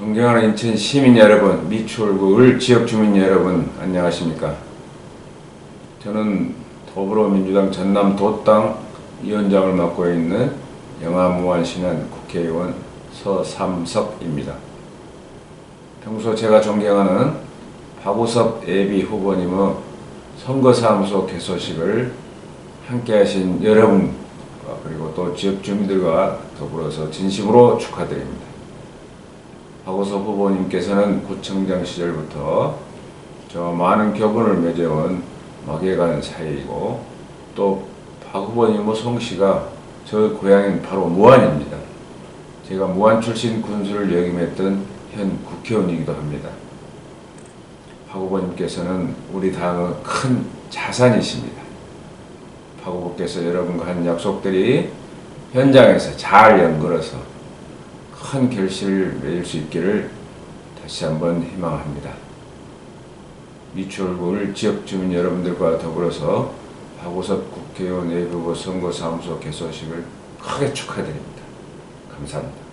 존경하는 인천 시민 여러분, 미추홀구 지역 주민 여러분, 안녕하십니까? 저는 더불어민주당 전남 도당 위원장을 맡고 있는 영암무안신안 국회의원 서삼석입니다. 평소 제가 존경하는 박우섭 예비 후보님의 선거사무소 개소식을 함께하신 여러분 그리고 또 지역 주민들과 더불어서 진심으로 축하드립니다. 박우섭 후보님께서는 구청장 시절부터 저 많은 교분을 맺어온 막예간 사이이고 또 박 후보님의 성씨가 저 고향인 바로 무안입니다. 제가 무안 출신 군수를 역임했던 현 국회의원이기도 합니다. 박 후보님께서는 우리 당의 큰 자산이십니다. 박 후보께서 여러분과 한 약속들이 현장에서 잘 연결해서 큰 결실을 맺을 수 있기를 다시 한번 희망합니다. 미추홀굴 지역 주민 여러분들과 더불어서 박우섭 국회의원 예비후보 선거사무소 개소식을 크게 축하드립니다. 감사합니다.